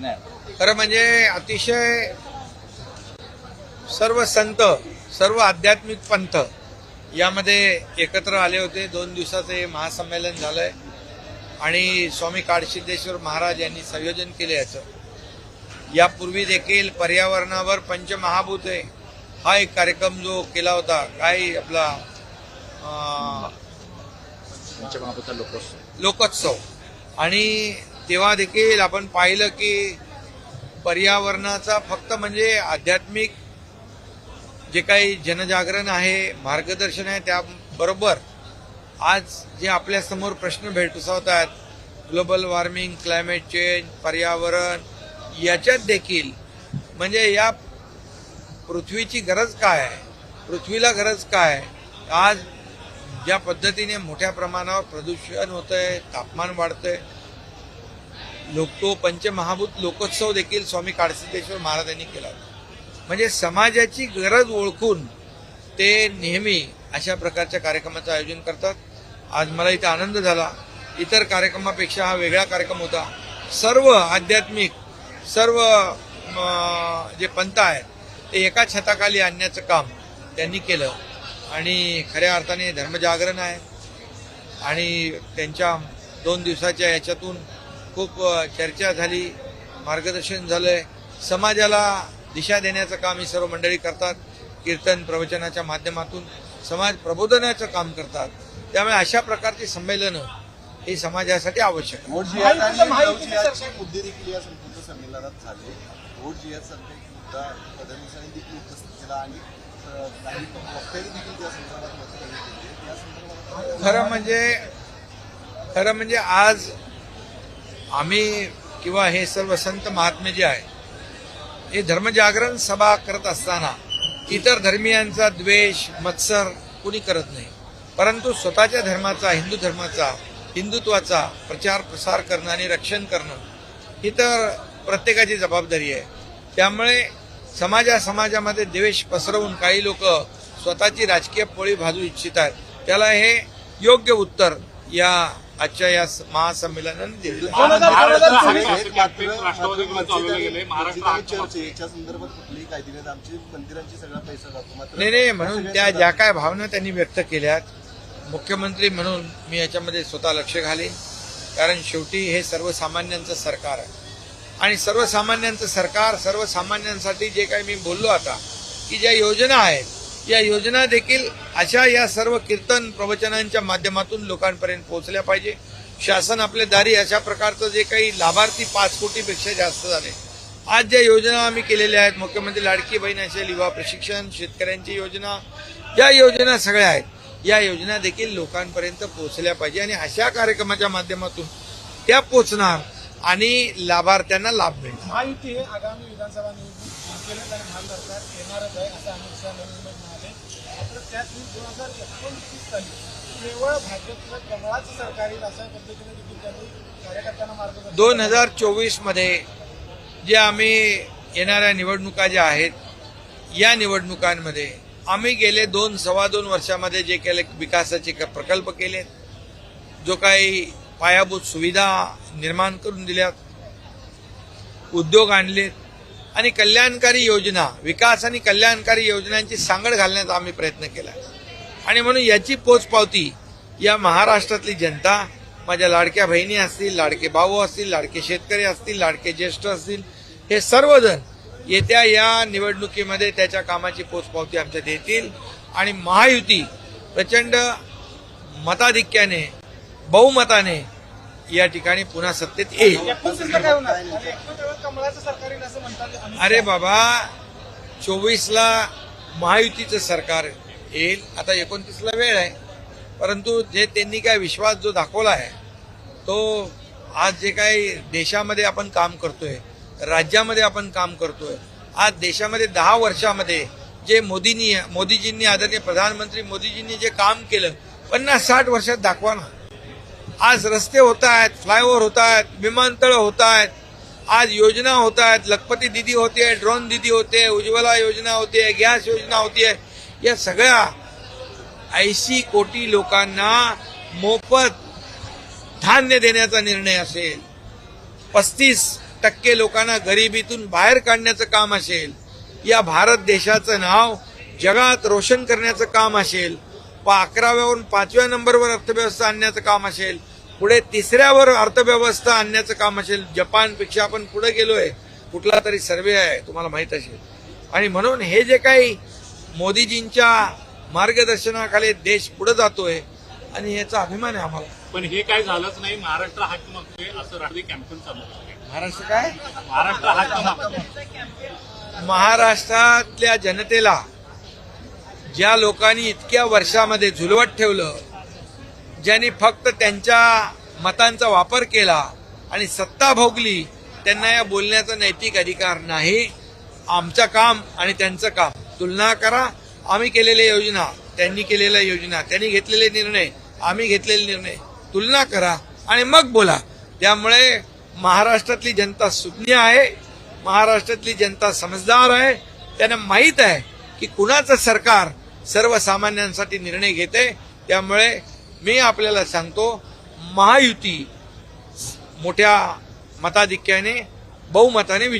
सूचना आहेत खरं म्हणजे अतिशय सर्व संत सर्व आध्यात्मिक पंथ यामध्ये एकत्र आले होते. दोन दिवसाचं हे महासंमेलन झालंय. आणि स्वामी काळसिद्धेश्वर महाराज यांनी संयोजन केले याचं. यापूर्वी देखील पर्यावरणावर पंचमहाभूत आहे. हा एक कार्यक्रम जो केला होता काय आपला पंचमहाभूत लोकोत्सव. लोकोत्सव. आणि तेव्हा देखील आपण पाहिलं की पर्यावरणाचा फक्त म्हणजे आध्यात्मिक जे काही जनजागरण आहे मार्गदर्शन आहे त्याबरोबर आज जे आपल्यासमोर प्रश्न भेडसावत आहेत ग्लोबल वॉर्मिंग क्लायमेट चेंज पर्यावरण याच्यात देखील म्हणजे या पृथ्वीची गरज काय आहे पृथ्वीला गरज काय आहे? आज ज्या पद्धतीने मोठ्या प्रमाणावर प्रदूषण होतंय तापमान वाढतंय लोक तो पंचमहाभूत लोकोत्सव देखील स्वामी काळसिद्धेश्वर महाराजांनी केला होता. म्हणजे समाजाची गरज ओळखून ते नेहमी अशा प्रकारच्या कार्यक्रमाचं आयोजन करतात. आज मला इथं आनंद झाला. इतर कार्यक्रमापेक्षा हा वेगळा कार्यक्रम होता. सर्व आध्यात्मिक सर्व म, जे पंथ आहेत ते एका छताखाली आणण्याचं काम त्यांनी केलं. आणि खऱ्या अर्थाने धर्मजागरण आहे. आणि त्यांच्या दोन दिवसाच्या याच्यातून खूप चर्चा झाली मार्गदर्शन झालंय. समाजाला दिशा देण्याचं काम ही सर्व मंडळी करतात. कीर्तन प्रवचनाच्या माध्यमातून समाज प्रबोधनाचं काम करतात. त्यामुळे अशा प्रकारची संमेलनं ही समाजासाठी आवश्यक संमेलनात झाले. खरं म्हणजे खरं म्हणजे आज आम्ही किंवा हे सर्व संत महात्मे जे आहे हे धर्मजागरण सभा करत असताना इतर धर्मियांचा द्वेष मत्सर कुणी करत नाही. परंतु स्वतःच्या धर्माचा हिंदू धर्माचा हिंदुत्वाचा प्रचार प्रसार करणं आणि रक्षण करणं ही तर प्रत्येकाची जबाबदारी आहे. त्यामुळे समाजा समाजामध्ये द्वेष पसरवून काही लोक स्वतःची राजकीय पोळी भाजू इच्छित आहेत. त्याला हे योग्य उत्तर या आजच्या या स- महासंमेलनाने नाही नाही म्हणून त्या ज्या काय भावना त्यांनी व्यक्त केल्यात मुख्यमंत्री म्हणून मी याच्यामध्ये स्वतः लक्ष घालीन. कारण शेवटी हे सर्वसामान्यांचं सरकार आहे. आणि सर्वसामान्यांचं सरकार सर्वसामान्यांसाठी जे काही मी बोललो आता की ज्या योजना आहेत या योजना देखील अशा या सर्व कीर्तन प्रवचनांच्या माध्यमातून लोकांपर्यंत पोहोचल्या पाहिजे. शासन आपल्या दारी अशा प्रकारचं जे काही लाभार्थी पाच कोटीपेक्षा जास्त झाले. आज ज्या योजना आम्ही केलेल्या आहेत मुख्यमंत्री लाडकी बहीण असेल युवा प्रशिक्षण शेतकऱ्यांची योजना या योजना सगळ्या आहेत. या योजना देखील लोकांपर्यंत पोहोचल्या पाहिजे आणि अशा कार्यक्रमाच्या माध्यमातून त्या पोचणार आणि लाभार्थ्यांना लाभ मिळणार. माहिती आगामी विधानसभा निवडणूक जिंकेलच आणि महान सरकार येणारच आहे असं अमित शहा नवीन म्हणाले. मात्र त्याच दोन हजार एकोणतीस साली केवळ भाजपचं कमळाचं सरकार येईल अशा पद्धतीने देखील त्यांनी कार्यकर्त्यांना मार्ग दोन हजार चोवीसमध्ये जे आम्ही येणाऱ्या निवडणुका ज्या आहेत या निवडणुकांमध्ये आम्ही गेले दोन सव्वा दोन वर्षामध्ये जे केले विकासाचे क- प्रकल्प केले जो काही पायाभूत सुविधा निर्माण करून दिल्यात उद्योग आणलेत आणि कल्याणकारी योजना विकास आणि कल्याणकारी योजनांची सांगड घालण्याचा आम्ही प्रयत्न केला. आणि म्हणून याची पोचपावती या महाराष्ट्रातली जनता माझ्या लाडक्या बहिणी असतील लाडके भाऊ असतील लाडके शेतकरी असतील लाडके ज्येष्ठ असतील हे सर्वजण येत्या या निवडणुकीमध्ये त्याच्या कामाची पोचपावती आमच्या देतील. आणि महायुती प्रचंड मताधिक्याने बहुमताने या ठिकाणी पुन्हा सत्तेत येईल. अरे बाबा चोवीसला महायुतीचं सरकार येईल. आता एकोणतीसला वेळ आहे. परंतु जे त्यांनी काय विश्वास जो दाखवला आहे तो आज जे काही देशामध्ये आपण काम करतोय राज्यामध्ये आपण काम करतोय आज देशामध्ये दहा वर्षामध्ये जे मोदींनी मोदीजींनी आदरणीय प्रधानमंत्री मोदीजींनी जे काम केलं पन्नास साठ वर्षात दाखवा ना. आज रस्ते होत आहेत फ्लायओव्हर होत आहेत विमानतळ होत आहेत आज योजना होत आहेत. लखपती दिदी होते ड्रोन दिदी होते उज्ज्वला योजना होते गॅस योजना होतीये या सगळ्या ऐंशी कोटी लोकांना मोफत धान्य देण्याचा निर्णय असेल. पस्तीस टक्के लोकांना गरिबीतून बाहेर काढण्याचं काम असेल. या भारत देशाचं नाव जगात रोशन करण्याचं काम असेल. पा अकराव्यावरून पाचव्या नंबरवर अर्थव्यवस्था आणण्याचं काम असेल पुढे तिसऱ्यावर अर्थव्यवस्था आणण्याचं काम असेल जपानपेक्षा आपण पुढे गेलोय कुठला तरी सर्वे आहे तुम्हाला माहीत असेल. आणि म्हणून हे जे काही मोदीजींच्या मार्गदर्शनाखाली देश पुढे जातोय आणि याचा अभिमान आहे आम्हाला. पण हे काय झालंच नाही महाराष्ट्र हाक मागतोय असं रात्री कॅम्पेन चालू आहे. महाराष्ट्र काय? महाराष्ट्र मागतोय. महाराष्ट्रातल्या जनतेला ज्या लोकांनी इतक्या वर्षामध्ये झुलवत ठेवलं ज्यांनी फक्त त्यांच्या मतांचा वापर केला आणि सत्ता भोगली त्यांना या बोलण्याचा नैतिक अधिकार नाही. आमचं काम आणि त्यांचं काम. तुलना करा. आम्ही केलेल्या योजना त्यांनी केलेल्या योजना त्यांनी घेतलेले निर्णय आम्ही घेतलेले निर्णय. तुलना करा आणि मग बोला. त्यामुळे महाराष्ट्रातली जनता सुज्ञ आहे महाराष्ट्रातली जनता समजदार आहे. त्यांना माहीत आहे की कुणाचं सरकार सर्वसामान्यांसाठी निर्णय घेते. त्यामुळे मी आपल्याला सांगतो महायुती मोठ्या मताधिक्याने बहुमताने विजय